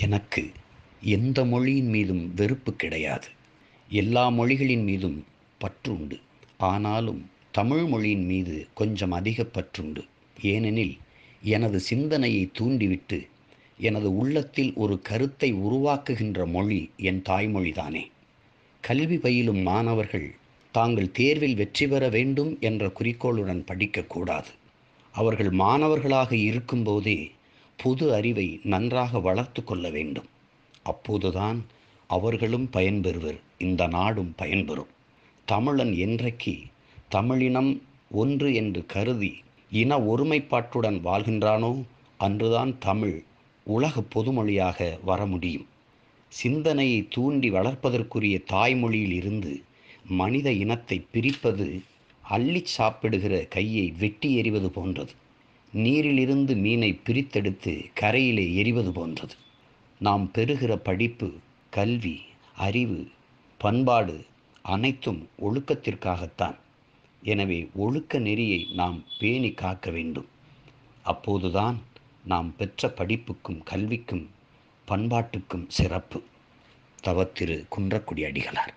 எனக்கு எந்த மொழியின் மீதும் வெறுப்பு கிடையாது. எல்லா மொழிகளின் மீதும் பற்றுண்டு. ஆனாலும் தமிழ் மொழியின் மீது கொஞ்சம் அதிக பற்றுண்டு. ஏனெனில் எனது சிந்தனையை தூண்டிவிட்டு எனது உள்ளத்தில் ஒரு கருத்தை உருவாக்குகின்ற மொழி என் தாய்மொழிதானே. கல்வி பயிலும் மாணவர்கள் தாங்கள் தேர்வில் வெற்றி பெற வேண்டும் என்ற குறிக்கோளுடன் படிக்கக்கூடாது. அவர்கள் மாணவர்களாக இருக்கும்போதே புது அறிவை நன்றாக வளர்த்து கொள்ள வேண்டும். அப்போதுதான் அவர்களும் பயன்பெறுவர் இந்த நாடும் பயன்பெறும் தமிழன் என்றைக்கு தமிழினம் ஒன்று என்று கருதி இன ஒருமைப்பாட்டுடன் வாழ்கின்றானோ அன்றுதான் தமிழ் உலக பொதுமொழியாக வர முடியும். சிந்தனையை தூண்டி வளர்ப்பதற்குரிய தாய்மொழியில் இருந்து மனித இனத்தை பிரிப்பது அள்ளி சாப்பிடுகிற கையை வெட்டி எறிவது போன்றது. நீரிலிருந்து மீனை பிரித்தெடுத்து கரையிலே எரிவது போன்றது. நாம் பெறுகிற படிப்பு கல்வி அறிவு பண்பாடு அனைத்தும் ஒழுக்கத்திற்காகத்தான். எனவே ஒழுக்க நெறியை நாம் பேணி காக்க வேண்டும். அப்போதுதான் நாம் பெற்ற படிப்புக்கும் கல்விக்கும் பண்பாட்டுக்கும் சிறப்பு. தவத்திரு குன்றக்குடி அடிகளார்.